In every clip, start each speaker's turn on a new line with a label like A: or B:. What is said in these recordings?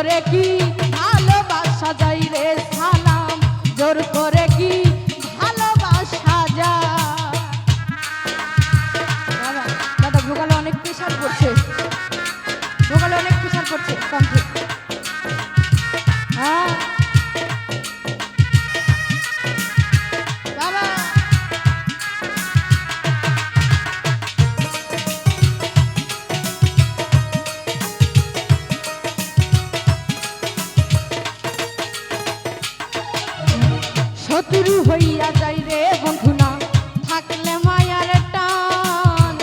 A: করে কি? ভালোবাসা যাই রে সালাম জোর করে শত্রু হইয়া যাই রে বন্ধু না থাকলে মায়ার টান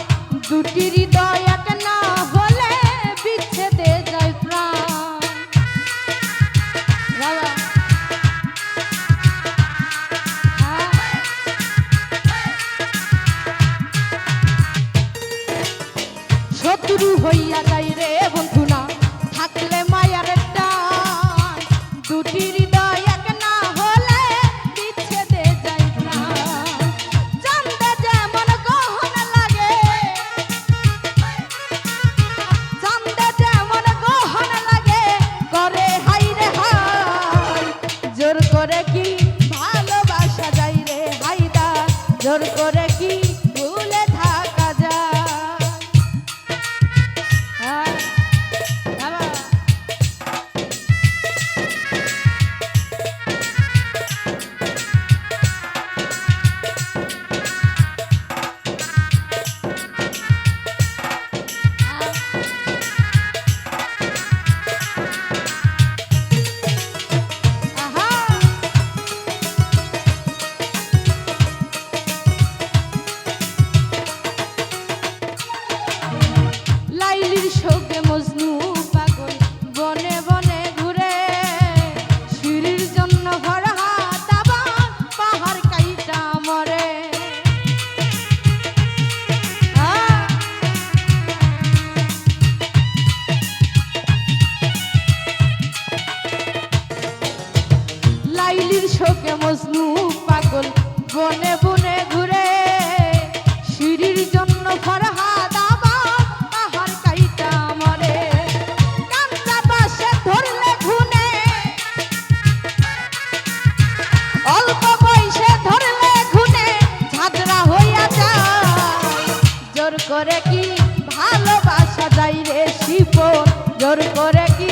A: দুটি হৃদয় এক না হলে বিচ্ছেদে যায় প্রাণ। হ্যাঁ। শত্রু হইয়া যাই রে জোর করে কি ভালোবাসা যাই রে হাইদা জোর করে শোকে মজনু পাগল, বনে বনে ঘুরে। সিঁড়ির জন্য ফরহাদ অল্প জোর করে কি ভালোবাসা যাই রে শিপন? জোর করে কি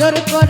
A: জোর করে